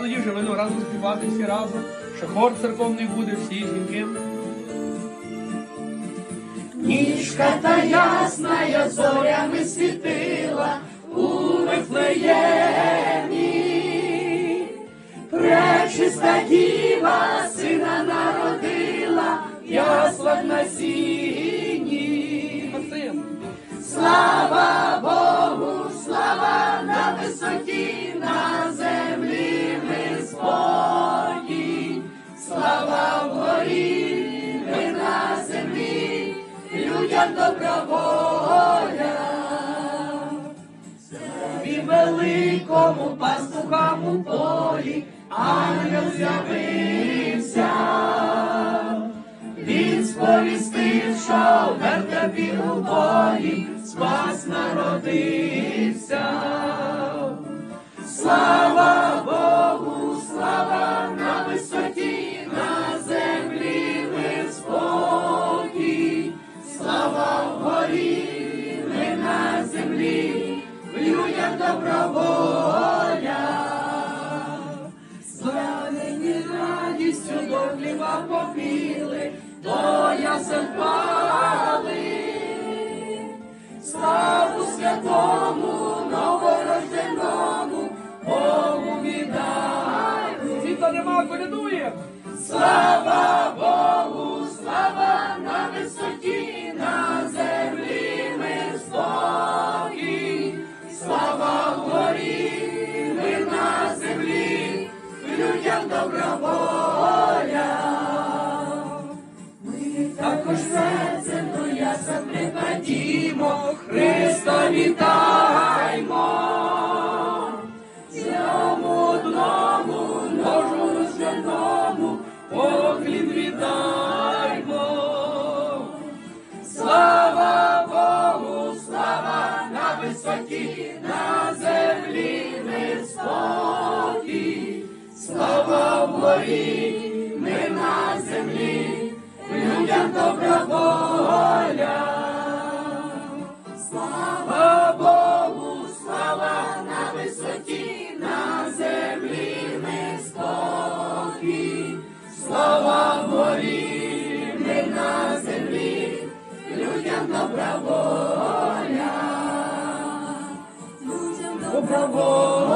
Тоді вже вину разом співати всі разом, що хор церковний буде, всі жінки. Ніжка та ясна зорями світила у Вифлеємі. Пречиста діва сина народила, яслах на сіні. Людям добра воля. І великому пастухам у полі ангел з'явився. Він сповістив, що верта у полі спас народився. Вгорі, ми на землі, в людях доброволя. Зранені радістю до хліба попіли, до ясен пали. Людям добра воля. Ми також серцем до ясен припадімо, Христа вітаймо. Цьому одному, Божому святому, поклін віддаймо. Слава Богу, слава на висоті, на землі спокій. Слава вгорі, ми на землі, людям добра воля. Слава Богу, слава на висоті, на землі ми спокій. Слава вгорі, ми на землі, людям добра воля. Людям добра воля.